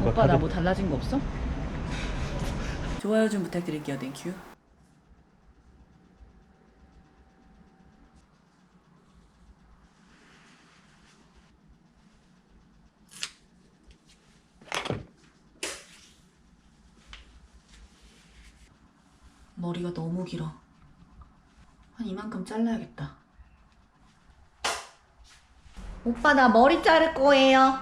오빠 나 뭐 달라진 거 없어? 좋아요 좀 부탁드릴게요. 땡큐. 머리가 너무 길어. 한 이만큼 잘라야겠다. 오빠 나 머리 자를 거예요.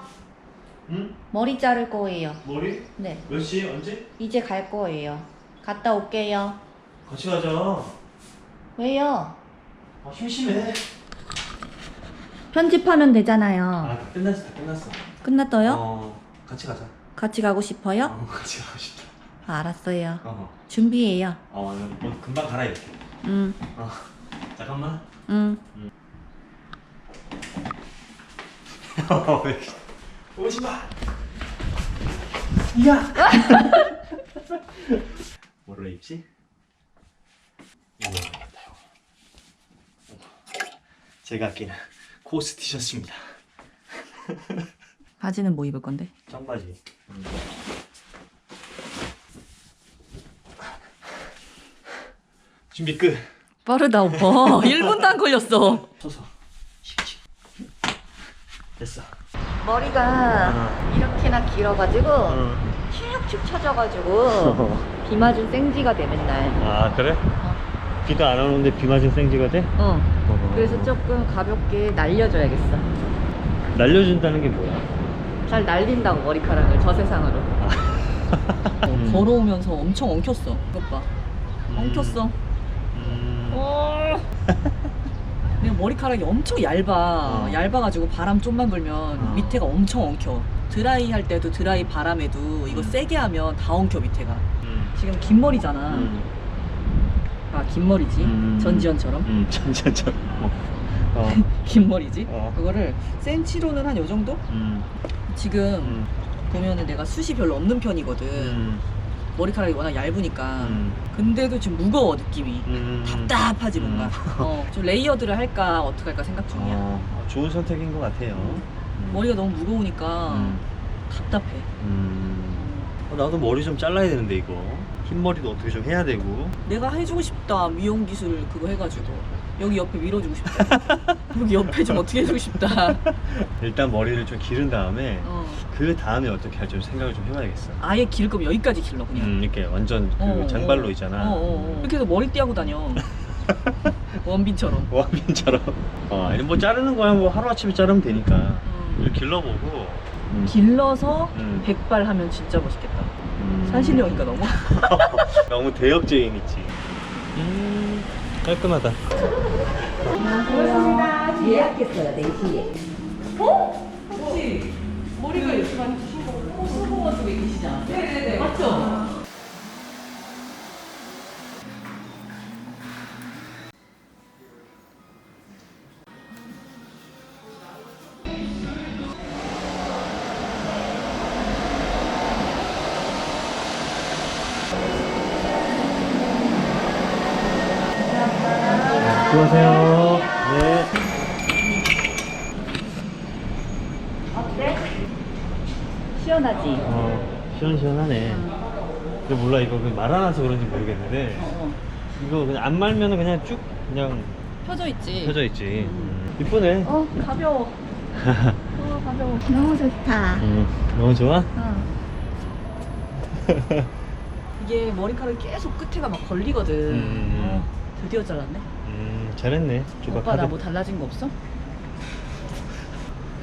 응? 머리 자를 거예요. 머리? 네. 몇 시? 언제? 이제 갈 거예요. 갔다 올게요. 같이 가자. 왜요? 아, 심심해. 편집하면 되잖아요. 아, 다 끝났어, 다 끝났어. 끝났어요? 어, 같이 가자. 같이 가고 싶어요? 어, 같이 가고 싶다. 아, 알았어요. 어, 준비해요. 어, 뭐 금방 갈아입게. 응, 어, 잠깐만. 응. 왜? 오지 마. 야. 뭐로 입지? 이거 입겠다 이거. 제가 아끼는 코스 티셔츠입니다. 바지는 뭐 입을 건데? 청바지. 음. 준비 끝. 빠르다, 오빠. 1분도 안 걸렸어. 서서. 됐어. 머리가 어. 이렇게나 길어가지고 어. 축축 처져가지고 비 맞은 생지가 돼 맨날. 아 그래? 비도 안 오는데 비 맞은 생지가 돼? 어. 그래서 조금 가볍게 날려줘야겠어. 날려준다는 게 뭐야? 잘 날린다고 머리카락을 저 세상으로. 음. 걸어오면서 엄청 엉켰어. 이것 봐. 엉켰어. 음. 어. 내가 머리카락이 엄청 얇아. 어. 얇아가지고 바람 좀만 불면 어. 밑에가 엄청 엉켜. 드라이 할 때도 드라이 바람에도 이거 음. 세게 하면 다 엉켜 밑에가. 음. 지금 긴 머리잖아. 음. 아, 긴 머리지. 음. 전지현처럼. 음. 전전전. 어. 어. 긴 머리지. 어. 그거를 센치로는 한 요 정도? 음. 지금 음. 보면은 내가 숱이 별로 없는 편이거든. 음. 머리카락이 워낙 얇으니까. 음. 근데도 지금 무거워 느낌이. 음. 답답하지 음. 뭔가. 어, 좀 레이어드를 할까 어떻게 할까 생각 중이야. 어, 좋은 선택인 것 같아요. 음. 머리가 너무 무거우니까 음. 답답해. 음. 어, 나도 머리 좀 잘라야 되는데 이거 흰 머리도 어떻게 좀 해야 되고 내가 해주고 싶다 미용 기술 그거 해가지고 여기 옆에 밀어주고 싶다. 여기 옆에 좀 어떻게 해주고 싶다. 일단 머리를 좀 기른 다음에 어. 그 다음에 어떻게 할지 좀 생각을 좀 해봐야겠어. 아예 길 거면 여기까지 길러 그냥. 음, 이렇게 완전 그 어, 장발로 어. 있잖아. 어, 어, 어. 이렇게 해서 머리 띠 하고 다녀. 원빈처럼. 와민처럼. 어, 아니 뭐 자르는 거야 뭐 하루 아침에 자르면 되니까. 음. 이렇게 길러보고. 음. 길러서 음. 백발 하면 진짜 멋있겠다. 음. 산신령인가 너무? 너무 대역죄인 있지. 음, 깔끔하다. 예약했어요 4시에. 수고하세요. 네. 어때? 시원하지? 어, 시원시원하네. 근데 몰라 이거 말안 와서 그런지 모르겠는데 어, 이거 그냥 안 말면은 그냥 쭉 그냥 펴져 있지. 펴져 있지. 음. 이쁘네. 어 가벼워. 어 가벼워. 너무 좋다. 음, 너무 좋아? 어. 이게 머리카락이 계속 끝에가 막 걸리거든. 음. 어, 드디어 잘랐네. 음, 잘했네. 조각 오빠 나 카드. 뭐 달라진 거 없어?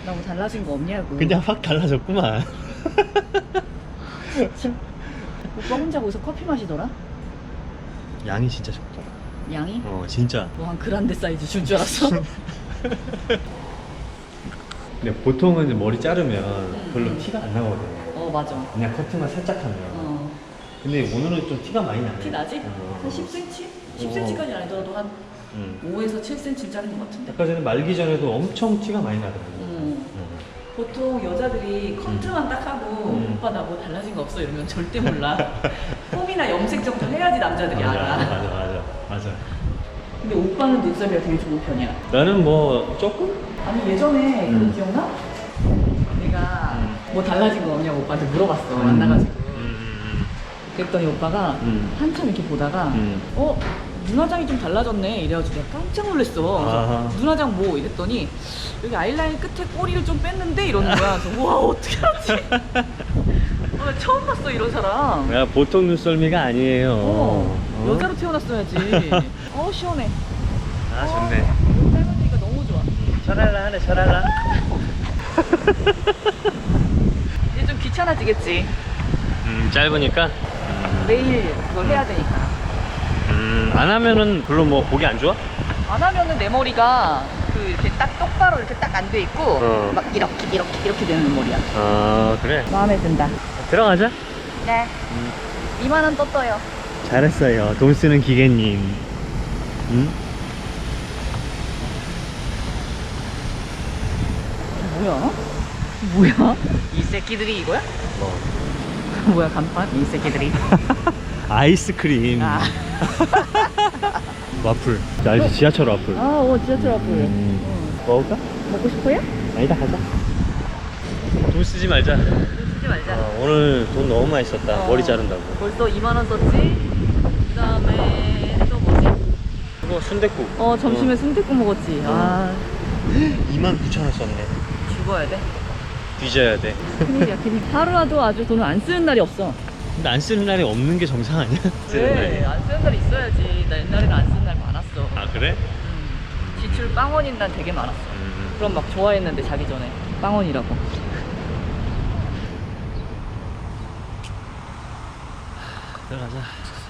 나 뭐 달라진 거 없냐고. 그냥 확 달라졌구만. 오빠 혼자 거기서 커피 마시더라? 양이 진짜 적더라. 양이? 어, 진짜. 뭐 한 그란데 사이즈 줄줄 알았어? 근데 보통은 이제 머리 자르면 별로 티가 안 나거든. 어 맞아. 그냥 커트만 살짝 하면. 어. 근데 오늘은 좀 티가 많이 나네. 티 나지? 어. 한 10cm? 10cm까지는 아니더라도 한 음. 5에서 7cm 자른 것 같은데. 아까 전에 말기 전에도 엄청 티가 많이 나더라고. 음. 음. 보통 여자들이 커트만 딱 하고 음. 오빠 나 뭐 달라진 거 없어 이러면 절대 몰라. 폼이나 염색 정도 해야지 남자들이 맞아, 알아. 맞아, 맞아, 맞아. 근데 오빠는 눈썹이가 되게 좋은 편이야. 나는 뭐 조금? 아니 예전에 음. 그거 기억나? 내가 음. 뭐 달라진 거 없냐고 오빠한테 물어봤어 만나가지고 음, 그랬더니 오빠가 음. 한참 이렇게 보다가 음. 어? 눈화장이 좀 달라졌네 이래가지고 내가 깜짝 놀랐어 아. 그래서 눈화장 뭐 이랬더니 여기 아이라인 끝에 꼬리를 좀 뺐는데 이러는 거야 그래서 우와 어떻게? 어, 나 처음 봤어 이런 사람 야, 보통 눈썰미가 아니에요. 어, 어? 여자로 태어났어야지 어 시원해 아, 좋네. 어, 짧으니까 너무 좋아 샤랄라 하네, 샤랄라. 이제 좀 귀찮아지겠지 음, 짧으니까. 매일 그걸 해야 되니까 음, 안 하면은 별로 뭐 보기 안 좋아? 안 하면은 내 머리가 그 이렇게 딱 똑바로 이렇게 딱 안 돼 있고 어. 막 이렇게 이렇게 이렇게 되는 머리야 아, 그래. 마음에 든다 들어가자. 네 2만 원 떴어요 잘했어요. 돈 쓰는 기계님. 응? 뭐야? 뭐야? 이 새끼들이 이거야? 뭐. 뭐야 간판? 이 새끼들이 아이스크림. 아. 와플. 자, 이제 지하철 와플. 아, 오 지하철 앞을 음. 먹을까? 먹고 싶어요? 아니다, 가자. 돈 쓰지 말자. 쓰지 말자 어, 오늘 돈 너무 많이 썼다. 어. 머리 자른다고. 벌써 2만 원 썼지? 그 다음에 또 뭐지? 이거 순댓국. 어 점심에 순댓국 먹었지 아 2만 9천 원 썼네. 죽어야 돼 뒤져야 돼. 큰일이야 큰일 하루라도 아주 돈을 안 쓰는 날이 없어 근데 안 쓰는 날이 없는 게 정상 아니야? 쓰는 날이. 안 쓰는 날 있어야지 나 옛날에는 안 쓰는 날 많았어 아, 그래? 음, 지출 빵원인 날 되게 많았어 음. 그럼 막 좋아했는데 자기 전에 빵원이라고 들어가자.